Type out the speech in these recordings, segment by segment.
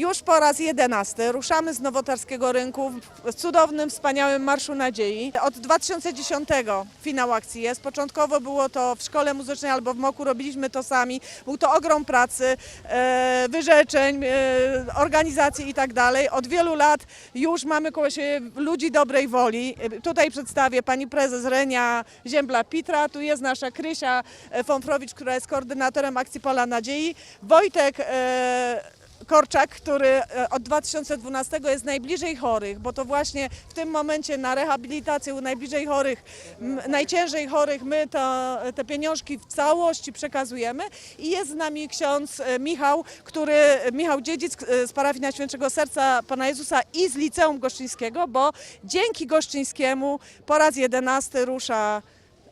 Już po raz jedenasty ruszamy z Nowotarskiego Rynku w cudownym, wspaniałym Marszu Nadziei. Od 2010 finał akcji jest. Początkowo było to w szkole muzycznej albo w MOKU, robiliśmy to sami. Był to ogrom pracy, e, wyrzeczeń, e, organizacji i tak. Od wielu lat już mamy koło siebie ludzi dobrej woli. E, Tutaj przedstawię pani prezes Renia Ziembla-Pitra, tu jest nasza Krysia Fąfrowicz, która jest koordynatorem akcji Pola Nadziei. Wojtek Korczak, który e, od 2012 jest najbliżej chorych, bo to właśnie w tym momencie na rehabilitację u najbliżej chorych, najciężej chorych my to, te pieniążki w całości przekazujemy i jest z nami ksiądz e, Michał, który, Michał Dziedzic e, z parafii Najświętszego Serca Pana Jezusa i z Liceum Goszczyńskiego, bo dzięki Goszczyńskiemu po raz jedenasty rusza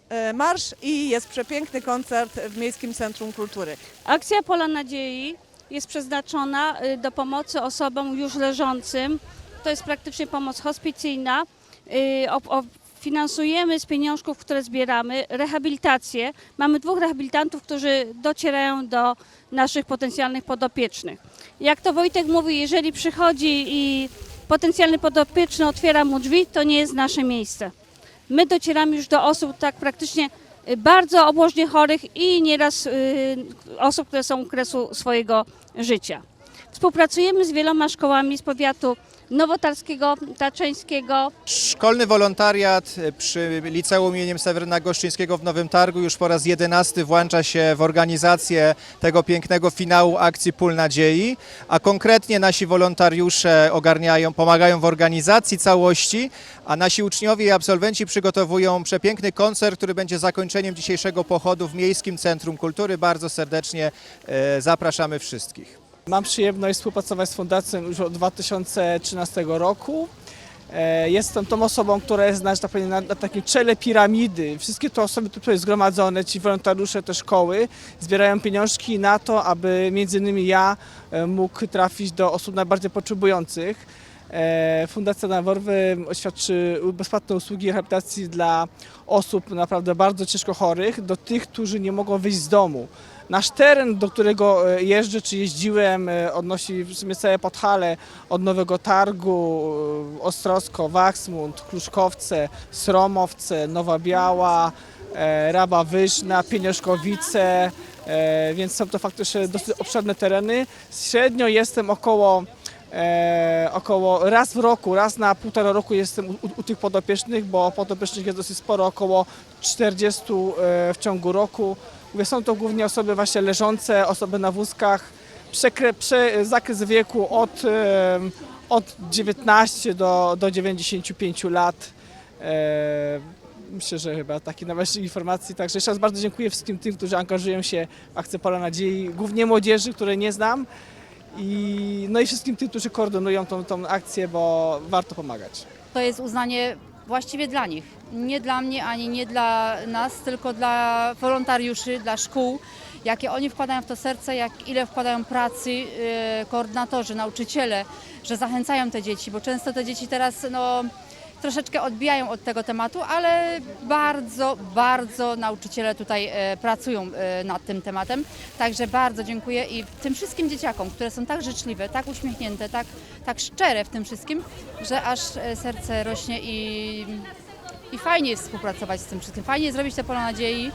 e, marsz i jest przepiękny koncert w Miejskim Centrum Kultury. Akcja Pola Nadziei jest przeznaczona y, do pomocy osobom już leżącym. To jest praktycznie pomoc hospicyjna. Y, Finansujemy z pieniążków, które zbieramy, rehabilitację. Mamy dwóch rehabilitantów, którzy docierają do naszych potencjalnych podopiecznych. Jak to Wojtek mówi, jeżeli przychodzi i potencjalny podopieczny otwiera mu drzwi, to nie jest nasze miejsce. My docieramy już do osób tak praktycznie bardzo obłożnie chorych i nieraz y, osób, które są u kresu swojego życia. Współpracujemy z wieloma szkołami z powiatu nowotarskiego, taczeńskiego, Szkolny wolontariat przy Liceum imieniem Seweryna Goszczyńskiego w Nowym Targu już po raz jedenasty włącza się w organizację tego pięknego finału akcji Pól Nadziei, a konkretnie nasi wolontariusze ogarniają, pomagają w organizacji całości, a nasi uczniowie i absolwenci przygotowują przepiękny koncert, który będzie zakończeniem dzisiejszego pochodu w Miejskim Centrum Kultury. Bardzo serdecznie e, zapraszamy wszystkich. Mam przyjemność współpracować z fundacją już od 2013 roku. E, Jestem tą osobą, która jest na, że tak na, na takim czele piramidy. Wszystkie te osoby tutaj zgromadzone, ci wolontariusze te szkoły, zbierają pieniążki na to, aby między innymi ja e, mógł trafić do osób najbardziej potrzebujących. E, Fundacja Naworwy oświadczy bezpłatne usługi rehabilitacji dla osób naprawdę bardzo ciężko chorych, do tych, którzy nie mogą wyjść z domu. Nasz teren, do którego e, jeżdżę czy jeździłem, e, odnosi w sumie całe Podhale, od Nowego Targu, e, Ostrowsko, Wachsmund, Kluszkowce, Sromowce, Nowa Biała, Raba Wyżna, Pieniążkowice, więc są to faktycznie dosyć obszerne tereny. Średnio jestem około E, około raz w roku, raz na półtora roku jestem u, u, u tych podopiecznych, bo podopiecznych jest dosyć sporo, około 40 e, w ciągu roku. Mówię, są to głównie osoby właśnie leżące, osoby na wózkach, przekre, prze, zakres wieku od, od 19 do, do 95 lat. Myślę, że chyba takie najważniejsze informacje. Także jeszcze raz bardzo dziękuję wszystkim tym, którzy angażują się w akcję Pola Nadziei, głównie młodzieży, której nie znam. I, no i wszystkim tym, którzy koordynują tą, tą akcję, bo warto pomagać. To jest uznanie właściwie dla nich. Nie dla mnie ani nie dla nas, tylko dla wolontariuszy, dla szkół, jakie oni wkładają w to serce, jak ile wkładają pracy e, koordynatorzy, nauczyciele, że zachęcają te dzieci, bo często te dzieci teraz no, troszeczkę odbijają od tego tematu, ale bardzo, bardzo nauczyciele tutaj e, pracują e, nad tym tematem. Także bardzo dziękuję i tym wszystkim dzieciakom, które są tak życzliwe, tak uśmiechnięte, tak, tak szczere w tym wszystkim, że aż e, serce rośnie i, i fajnie jest współpracować z tym wszystkim. Fajnie jest zrobić te pola nadziei,